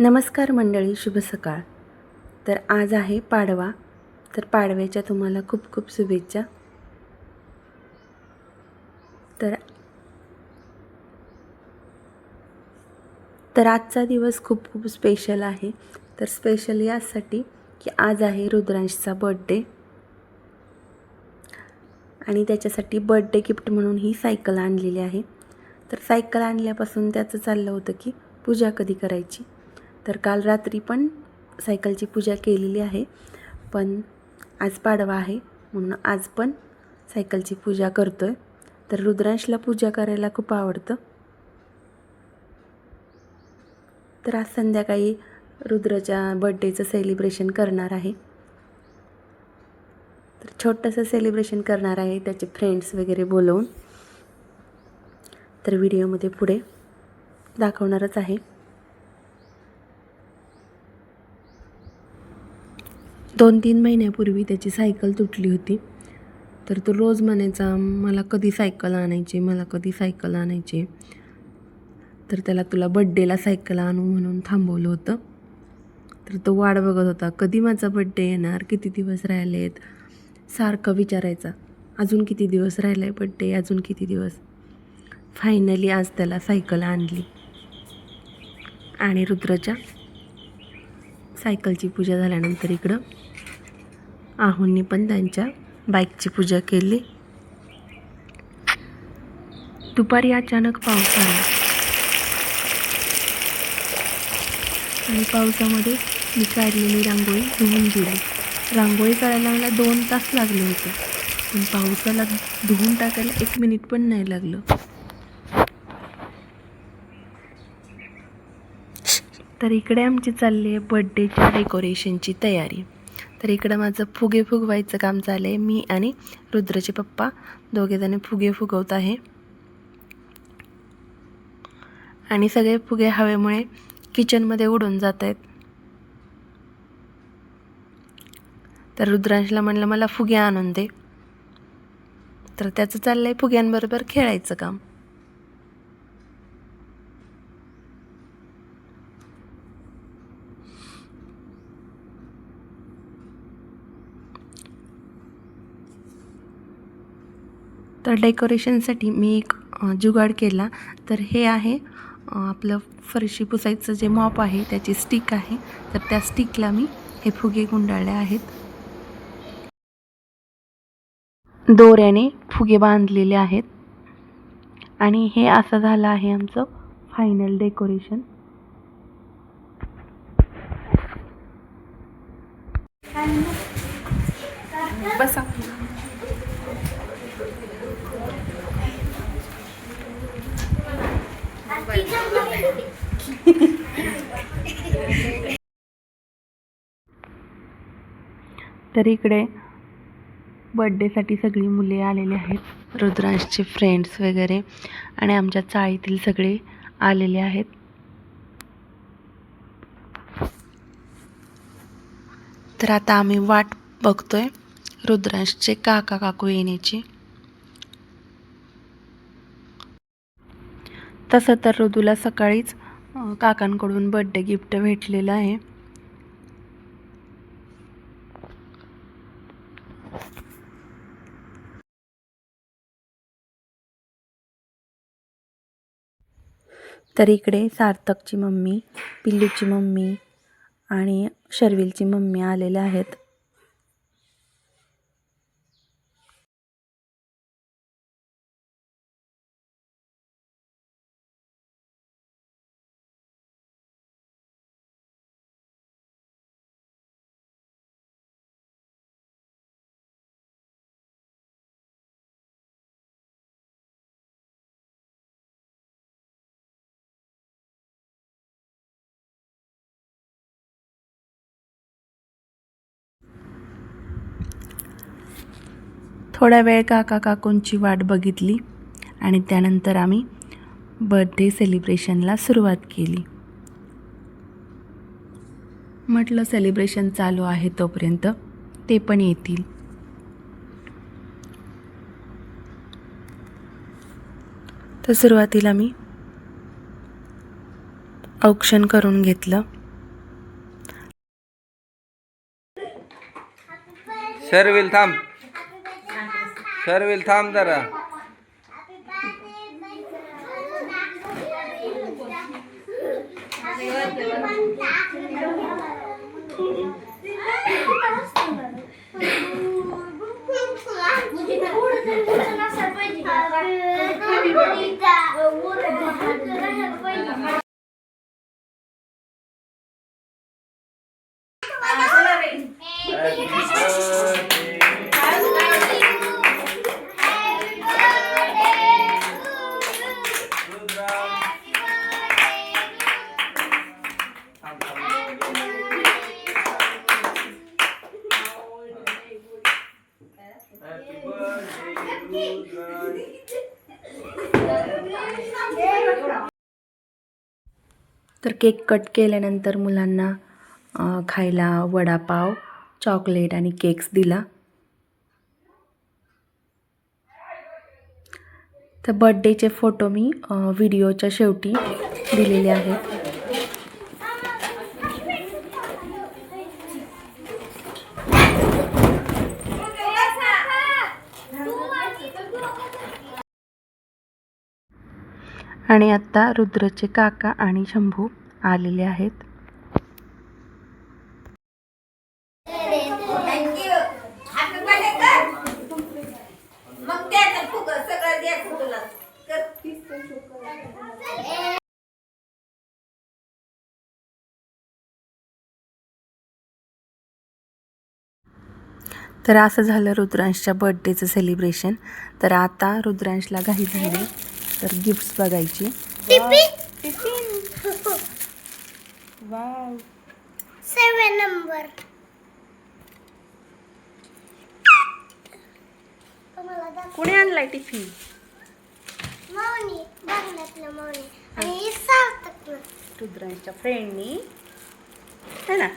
नमस्कार मंडळी शुभ सकाळ. तर आज आहे पाडवा. तर पाडव्याच्या तुम्हाला खूप खूप शुभेच्छा. तर तर आजचा दिवस खूप खूप स्पेशल आहे. तर स्पेशल यासाठी की आज आहे रुद्रांशचा बड्डे आणि त्याच्यासाठी बर्थडे गिफ्ट म्हणून ही सायकल आणलेली आहे. तर सायकल आणल्यापासून त्याचं चाललं होतं की पूजा कधी करायची? तर काल रात्री पण सायकलची पूजा केलेली आहे. पण आज पाडवा आहे. म्हणून आज पण सायकलची पूजा करतो आहे तर रुद्रांशला पूजा करायला खूप आवडतं. तर आज संध्याकाळी रुद्रच्या बड्डेचं सेलिब्रेशन करणार आहे. तर छोटंसं सेलिब्रेशन करणार आहे त्याचे फ्रेंड्स वगैरे बोलवून. तर व्हिडिओमध्ये पुढे दाखवणारच आहे. दोन तीन महिन्यापूर्वी त्याची सायकल तुटली होती. तर तो रोज म्हणायचा मला कधी सायकल आणायची मला कधी सायकल आणायची? तर त्याला तुला बड्डेला सायकल आणू म्हणून थांबवलं होतं. तर तो वाट बघत होता कधी माझा बड्डे येणार? किती दिवस राहिले आहेत सारखं विचारायचा अजून किती दिवस राहिला आहे बड्डे अजून किती दिवस? फायनली आज त्याला सायकल आणली. आणि रुद्रच्या सायकलची पूजा झाल्यानंतर इकडं आहोंनी पण त्यांच्या बाईकची पूजा केली. दुपारी अचानक पाऊस आला. आणि पावसामध्ये मी काढलेली रांगोळी धुवून गेली. रांगोळी काढायला मला दोन तास लागले होते. पण पावसाला धुवून टाकायला एक मिनिट पण नाही लागलं. तर इकडे आमची चालली आहे बड्डेच्या डेकोरेशनची तयारी. तर इकडं माझं फुगे फुगवायचं काम चाललं आहे मी आणि रुद्रचे पप्पा दोघेजणी फुगे फुगवत आहे. आणि सगळे फुगे हवेमुळे किचनमध्ये उडून जात आहेत. तर रुद्रांशला म्हणलं मला फुगे आणून दे. तर त्याचं चाललं आहे फुग्यांबरोबर खेळायचं काम. तर डेकोरेशनसाठी मी एक जुगाड केला. तर हे आहे आपलं फरशी पुसायचं जे मॉप आहे त्याची स्टिक आहे. तर त्या स्टिकला मी हे फुगे गुंडाळले आहेत. दोऱ्याने फुगे बांधलेले आहेत. आणि हे असं झालं आहे आमचं फायनल डेकोरेशन बसा. तर इकडे बड्डेसाठी सगळी मुले आलेली आहेत. रुद्रांशचे फ्रेंड्स वगैरे आणि आमच्या चाळीतील सगळे आलेले आहेत. तर आता आम्ही वाट बघतोय रुद्रांशचे काका काकू येण्याची. तसं तर रुदूला सकाळीच काकांकडून बड्डे गिफ्ट भेटलेलं आहे. तर इकडे सार्थकची मम्मी पिल्लूची मम्मी आणि शर्विलची मम्मी आलेल्या आहेत. थोडा वेळ काका काकूंची वाट बघितली आणि त्यानंतर आम्ही बर्थडे सेलिब्रेशनला सुरुवात केली. म्हटलं सेलिब्रेशन चालू आहे तोपर्यंत ते पण येतील. तर सुरुवातीला मी औक्षण करून घेतलं. सर विल थांब. शर्विल थांब जरा तर केक कट केल्यानंतर मुलांना खायला वडापाव चॉकलेट आणि केक्स दिला. तर बड्डेचे फोटो मी व्हिडिओच्या शेवटी दिलेले आहेत. आणि आत्ता रुद्रचे काका आणि शंभू आलेले आहेत. तर असं झालं रुद्रांशच्या बर्थडेचं सेलिब्रेशन तर आता रुद्रांशला घाई झाली. तर गिफ्ट्स बघायची. वाव सेवन नंबर कुणी आणलाय टिफिन मौनी बघण्यातलं मौनी. आणि सार्थक रुद्रांशच्या फ्रेंडनी है ना?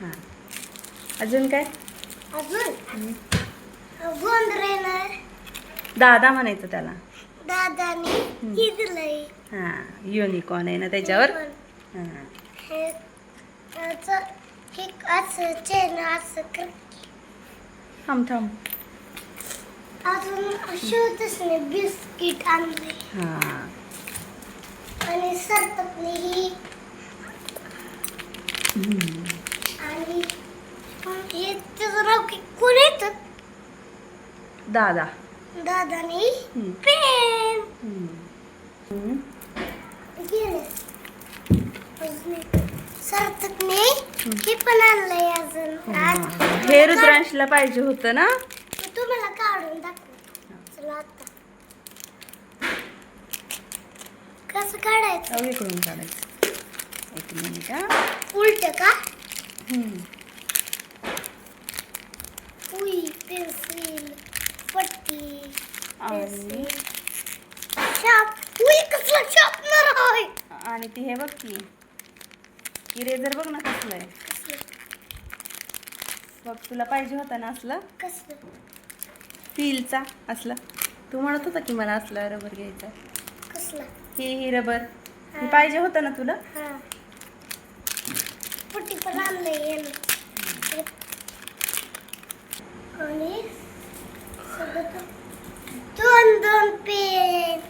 हां. अजून काय? अजून? दादा म्हणायचं त्याला. दादानी ही हां युनिकॉर्न आहे ना त्याच्यावर? हां. हे असं हे असं चेन असं कर थांब थांब. अजून शोधसने बिस्किट आणले हां. आणि सरतकने ही. आणि हे त्याचं नाव की कोण येतं दादा. दादानी. पेन. सार्थकने हे पण आणलंय अजून. आज हे रुद्रांशला पाहिजे होतं ना? तुम्हाला काढून दाखवतो चला आता. कसं काढायचं? इकडून काढायचं. एक मिनिट. उलट का? आणि आणि ती हे बघ की इरेझर बघ ना कसलं आहे बघ तुला पाहिजे होता ना असलं? कसलं? स्टीलचा असला. तू म्हणत होता की मला असला रबर घ्यायचा. कसलं? हे ही रबर हे पाहिजे होतं ना तुला? हा. आणि Дон-дон пей.